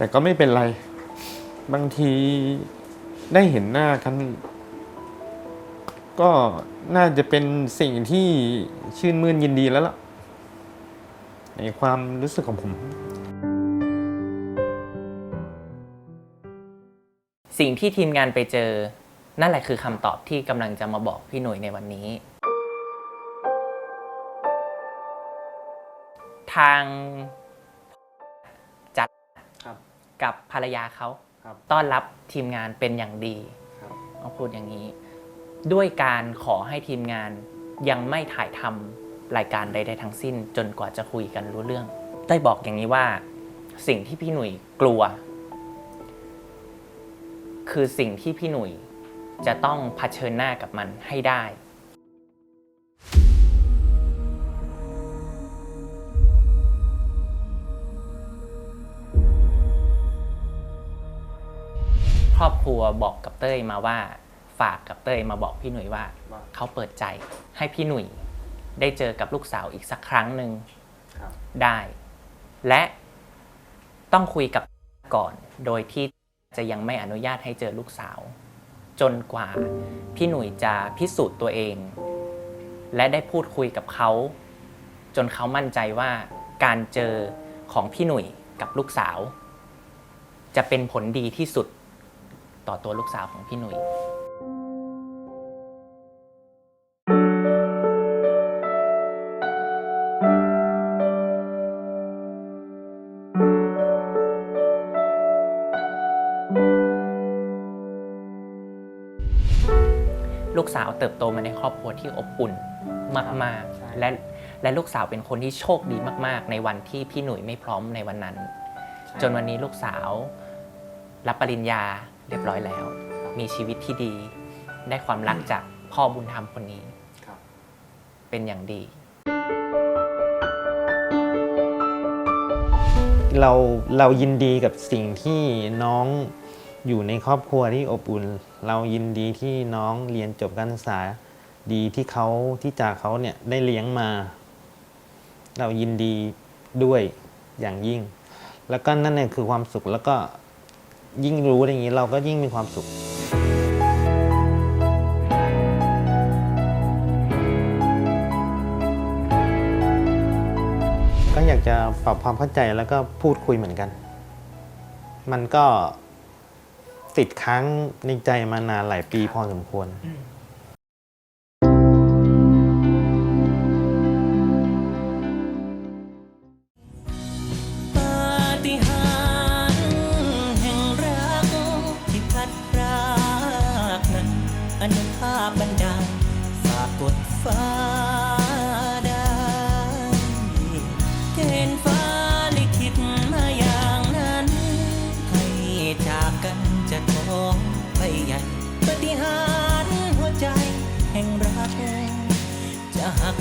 แต่ก็ไม่เป็นไร บางทีได้เห็นหน้ากัน ก็น่าจะเป็นสิ่งที่ชื่นมื่นยินดีแล้วล่ะ ในความรู้สึกของผม สิ่งที่ทีมงานไปเจอ นั่นแหละคือคำตอบที่กำลังจะมาบอกพี่หนุ่ยในวันนี้ ทาง กับภรรยาเขาครับต้อนรับทีมงานเป็นอย่างดีครับต้องพูดอย่างนี้ ด้วยการขอให้ทีมงานยังไม่ถ่ายทำรายการใด ๆ ทั้งสิ้น จนกว่าจะคุยกันรู้เรื่อง ได้บอกอย่างนี้ว่า สิ่งที่พี่หนุ่ยกลัว คือสิ่งที่พี่หนุ่ยจะต้องเผชิญหน้ากับมันให้ได้ รอบครัวบอกกับเต้ยมาว่า ฝากกับเต้ยมาบอกพี่หนุ่ยว่าว่า เขาเปิดใจให้พี่หนุ่ยได้เจอกับลูกสาวอีกสักครั้งหนึ่งครับได้ และต้องคุยกับก่อน โดยที่จะยังไม่อนุญาตให้เจอลูกสาว จนกว่าพี่หนุ่ยจะพิสูจน์ตัวเอง และได้พูดคุยกับเขา จนเขามั่นใจว่าการเจอของพี่หนุ่ยกับลูกสาว จะเป็นผลดีที่สุด ต่อตัวลูกสาวของพี่หนุ่ยลูกสาวเติบโตมาในครอบครัวที่อบอุ่นมากใช่ๆและและลูกสาวเป็นคนที่โชคดีมาก ๆ ในวันที่พี่หนุ่ยไม่พร้อมในวันนั้น จนวันนี้ลูกสาวรับปริญญา เรียบร้อยแล้ว มีชีวิตที่ดี ได้ความรักจากพ่อบุญธรรมคนนี้ครับเป็นอย่างดี เราเรายินดีกับสิ่งที่น้องอยู่ในครอบครัวที่อบอุ่น เรายินดีที่น้องเรียนจบการศึกษาดีที่เขาที่จากเขาเนี่ยได้เลี้ยงมา เรายินดีด้วยอย่างยิ่ง แล้วก็นั่นเองคือความสุขแล้วก็ ยิ่งรู้อย่างนี้เราก็ยิ่งมีความสุขก็อยากจะปรับความเข้าใจแล้วก็พูดคุยเหมือนกัน มันก็ติดค้างในใจมานานหลายปีพอสมควร อนุภาพบันดาลฝากกดฟ้าได้เกณฑ์ฟ้าลิขิตมาอย่างนั้น ให้จากกันจะท้องไปใหญ่ปฏิหารหัวใจแห่งรักจะหัก